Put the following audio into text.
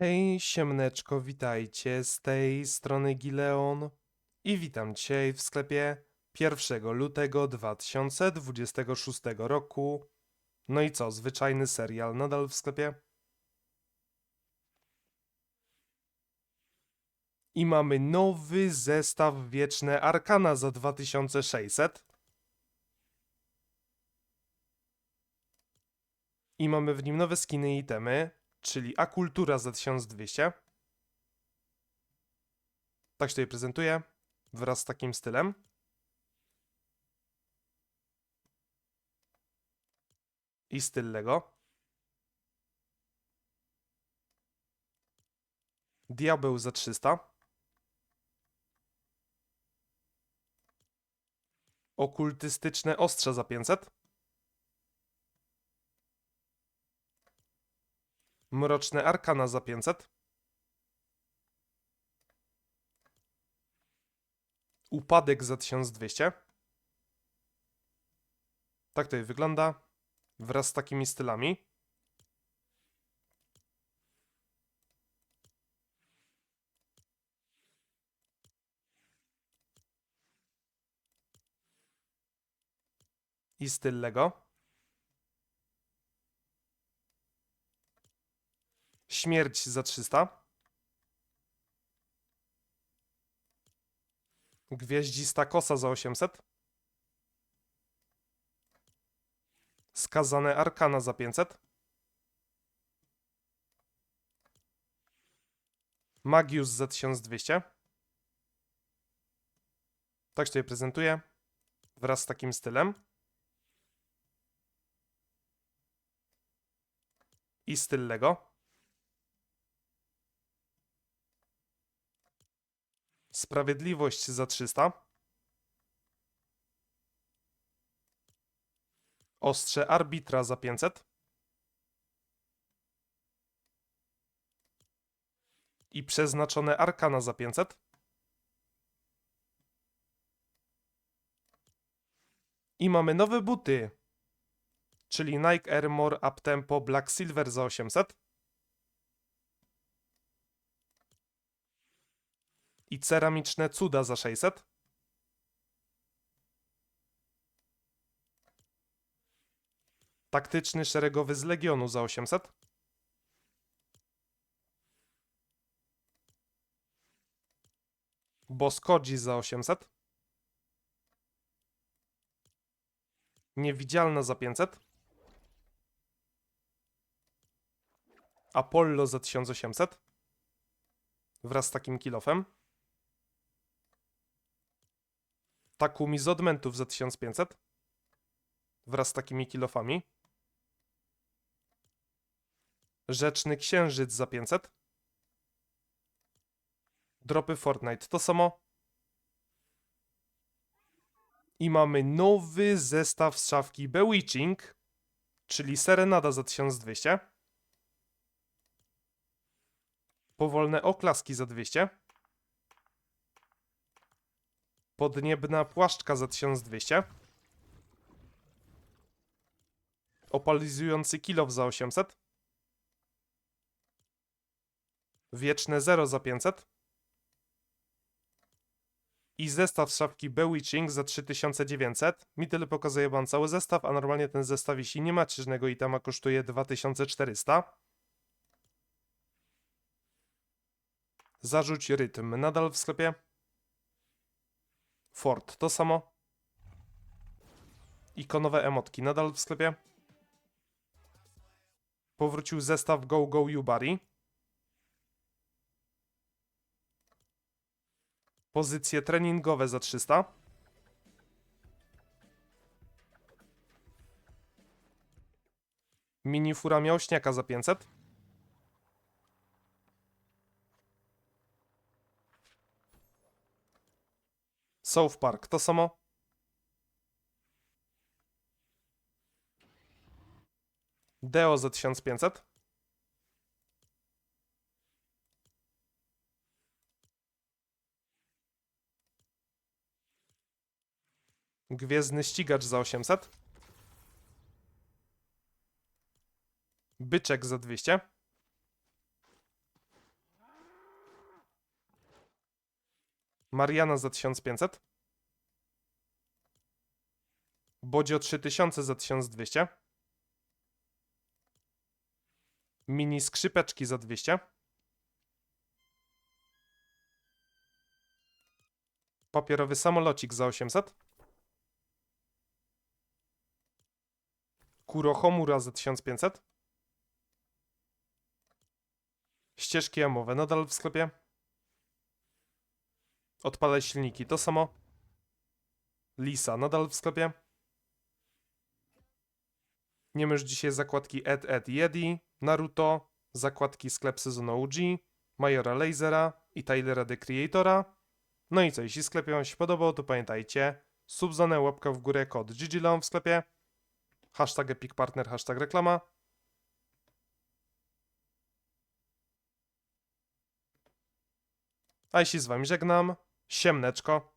Hej, siemneczko, witajcie, z tej strony Gileon i witam dzisiaj w sklepie 1 lutego 2026 roku. No i co, zwyczajny serial nadal w sklepie? I mamy nowy zestaw Wieczne Arkana za 2600. I mamy w nim nowe skiny i itemy, czyli Akultura za 1200. Tak się tutaj prezentuje, wraz z takim stylem. I styl Lego. Diabeł za 300. Okultystyczne ostrze za 500. Mroczne Arkana za 500. Upadek za 1200. Tak to wygląda. Wraz z takimi stylami. I styl Lego. Śmierć za 300. Gwieździsta kosa za 800. Skazane arkana za 500. Magius za 1200. Tak się tutaj prezentuje. Wraz z takim stylem. I styl Lego. Sprawiedliwość za 300. Ostrze arbitra za 500. I przeznaczone arkana za 500. I mamy nowe buty. Czyli Nike Armor Uptempo Black Silver za 800. i ceramiczne cuda za 600. Taktyczny szeregowy z Legionu za 800. Boskodzi za 800. Niewidzialna za 500. Apollo za 1800. Wraz z takim kilofem. Takumi z odmentów za 1500 wraz z takimi kilofami. Rzeczny księżyc za 500. Dropy Fortnite to samo. I mamy nowy zestaw z szafki Bewitching, czyli Serenada za 1200. Powolne oklaski za 200. Podniebna płaszczka za 1200. Opalizujący kilow za 800. Wieczne 0 za 500. I zestaw z szafki Bewitching za 3900. Mi tyle pokazuje wam cały zestaw, a normalnie ten zestaw, jeśli nie macie żadnego itema, kosztuje 2400. Zarzuć rytm. Nadal w sklepie? Ford to samo. Ikonowe emotki nadal w sklepie. Powrócił zestaw Go Go Yubari. Pozycje treningowe za 300. Minifura miałśniaka za 500. South Park to samo. Deo za 1500. Gwiezdny ścigacz za 800. Byczek za 200. Mariana za 1500. Bodzio 3000 za 1200. Mini skrzypeczki za 200. Papierowy samolocik za 800. Kurohomura za 1500. Ścieżki jamowe nadal w sklepie. Odpalaj silniki, to samo. Lisa nadal w sklepie. Nie już dzisiaj zakładki Ed Ed Yedi, Naruto, zakładki sklep sezonu OG, Majora Lasera i Tylera The Creatora. No i co, jeśli sklepie wam się podobał, to pamiętajcie, subzone, łapka w górę, kod GGLON w sklepie, hashtag Epic Partner, hashtag reklama. A jeśli z wami żegnam, siemneczko.